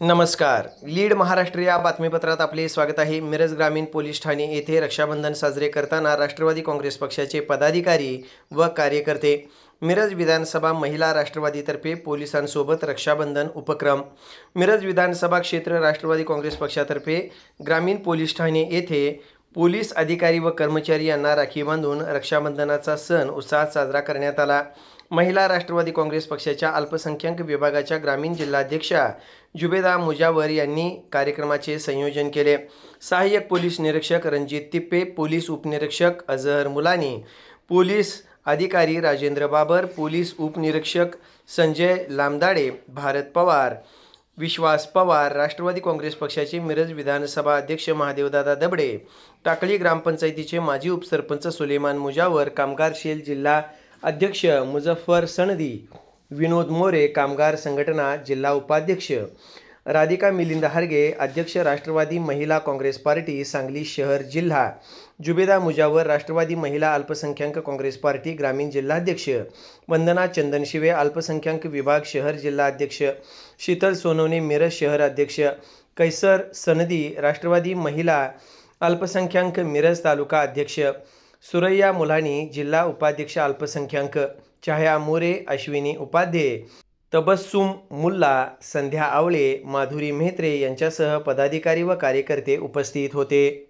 नमस्कार. लीड महाराष्ट्र या बातमीपत्रात आपले स्वागत आहे. मिरज ग्रामीण पोलीस ठाणे येथे रक्षाबंधन साजरे करताना राष्ट्रवादी काँग्रेस पक्षाचे पदाधिकारी व कार्यकर्ते मिरज विधानसभा महिला राष्ट्रवादीतर्फे पोलिसांसोबत रक्षाबंधन उपक्रम. मिरज विधानसभा क्षेत्र राष्ट्रवादी काँग्रेस पक्षातर्फे ग्रामीण पोलीस ठाणे येथे पोलीस अधिकारी व कर्मचारी यांना राखी बांधून रक्षाबंधनाचा सण उत्साहात साजरा करण्यात आला. महिला राष्ट्रवादी काँग्रेस पक्षाच्या अल्पसंख्याक विभागाच्या ग्रामीण जिल्हाध्यक्षा जुबेदा मुजावर यांनी कार्यक्रमाचे संयोजन केले. सहाय्यक पोलीस निरीक्षक रणजित तिप्पे पोलीस उपनिरीक्षक अझहर मुलानी पोलीस अधिकारी राजेंद्र बाबर पोलीस उपनिरीक्षक संजय लामदाडे भारत पवार विश्वास पवार राष्ट्रवादी काँग्रेस पक्षाचे मिरज विधानसभा अध्यक्ष महादेवदादा दबडे टाकळी ग्रामपंचायतीचे माजी उपसरपंच सुलेमान मुजावर कामगार शेल जिल्हा अध्यक्ष मुझफ्फर सनदी विनोद मोरे कामगार संघटना जिल्हा उपाध्यक्ष राधिका मिलिंद हार्गे अध्यक्ष राष्ट्रवादी महिला काँग्रेस पार्टी सांगली शहर जिल्हा. जुबेदा मुजावर राष्ट्रवादी महिला अल्पसंख्याक काँग्रेस पार्टी ग्रामीण जिल्हाध्यक्ष. वंदना चंदनशिवे अल्पसंख्याक विभाग शहर जिल्हाध्यक्ष. शीतल सोनवणे मिरज शहर अध्यक्ष. कैसर सनदी राष्ट्रवादी महिला अल्पसंख्याक मिरज तालुका अध्यक्ष. सुरैया मुलानी जिल्हा उपाध्यक्ष अल्पसंख्याक. छाया मोरे अश्विनी उपाध्ये. तबस्सुम मुल्ला संध्या आवळे माधुरी मेहत्रे यांच्यासह पदाधिकारी व कार्यकर्ते उपस्थित होते.